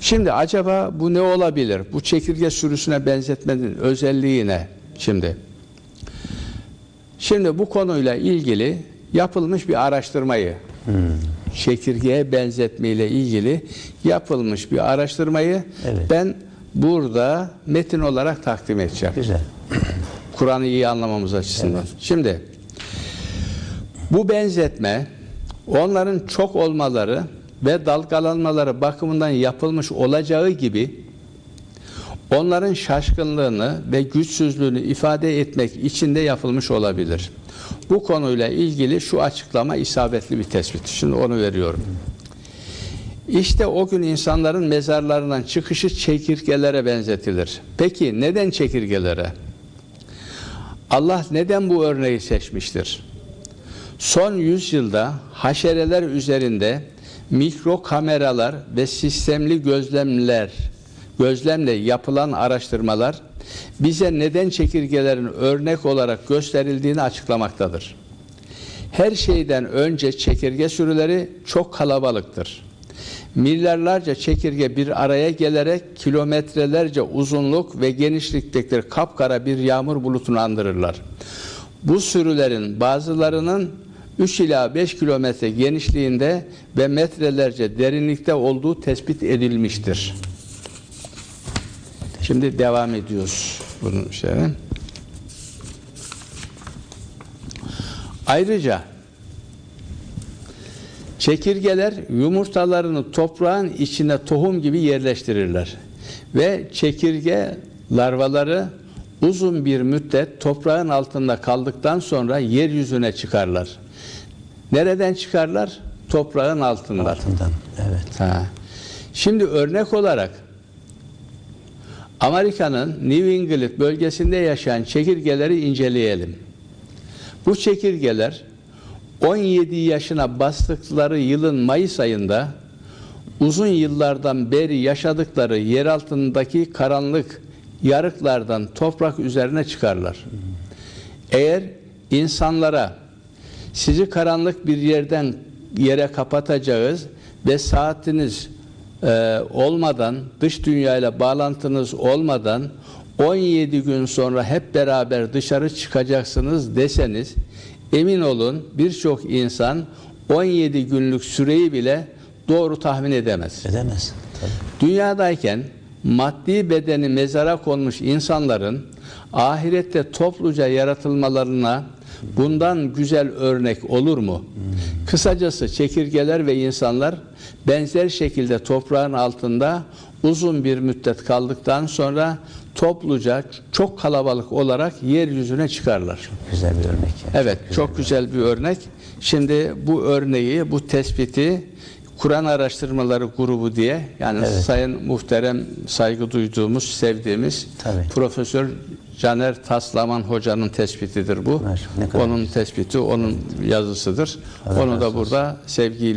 Şimdi acaba bu ne olabilir? Bu çekirge sürüsüne benzetmenin özelliği ne? Şimdi Şimdi bu konuyla ilgili yapılmış bir araştırmayı çekirgeye benzetme ile ilgili yapılmış bir araştırmayı Evet. ben burada metin olarak takdim edeceğim. Güzel. Kur'an'ı iyi anlamamız açısından. Şimdi bu benzetme onların çok olmaları ve dalgalanmaları bakımından yapılmış olacağı gibi onların şaşkınlığını ve güçsüzlüğünü ifade etmek için de yapılmış olabilir. Bu konuyla ilgili şu açıklama isabetli bir tespit. Şimdi onu veriyorum. İşte o gün insanların mezarlarından çıkışı çekirgelere benzetilir. Peki neden çekirgelere? Allah neden bu örneği seçmiştir? Son yüzyılda haşereler üzerinde mikro kameralar ve sistemli gözlemler gözlemle yapılan araştırmalar bize neden çekirgelerin örnek olarak gösterildiğini açıklamaktadır. Her şeyden önce çekirge sürüleri çok kalabalıktır. Milyarlarca çekirge bir araya gelerek kilometrelerce uzunluk ve genişlikteki kapkara bir yağmur bulutunu andırırlar. Bu sürülerin bazılarının 3 ila 5 kilometre genişliğinde ve metrelerce derinlikte olduğu tespit edilmiştir. Şimdi devam ediyoruz bunun şeyine. Ayrıca çekirgeler yumurtalarını toprağın içine tohum gibi yerleştirirler. Ve çekirge larvaları uzun bir müddet toprağın altında kaldıktan sonra yeryüzüne çıkarlar. Nereden çıkarlar? Toprağın altından. Altından. Evet. Ha. Şimdi örnek olarak Amerika'nın New England bölgesinde yaşayan çekirgeleri inceleyelim. Bu çekirgeler 17 yaşına bastıkları yılın Mayıs ayında uzun yıllardan beri yaşadıkları yer altındaki karanlık yarıklardan toprak üzerine çıkarlar. Eğer insanlara sizi karanlık bir yerden yere kapatacağız ve saatiniz e, olmadan, dış dünyayla bağlantınız olmadan 17 gün sonra hep beraber dışarı çıkacaksınız deseniz emin olun birçok insan 17 günlük süreyi bile doğru tahmin edemez. Edemez. Tabii. Dünyadayken maddi bedeni mezara konmuş insanların ahirette topluca yaratılmalarına bundan güzel örnek olur mu? Kısacası çekirgeler ve insanlar benzer şekilde toprağın altında uzun bir müddet kaldıktan sonra topluca çok kalabalık olarak yeryüzüne çıkarlar. Güzel bir örnek. ya. Evet, çok güzel bir örnek. Şimdi bu örneği, bu tespiti Kur'an Araştırmaları Grubu diye yani Evet. sayın muhterem saygı duyduğumuz, sevdiğimiz Tabii. Profesör Caner Taslaman hocanın tespitidir bu. Onun tespiti, onun yazısıdır. Onu da burada sevgiyle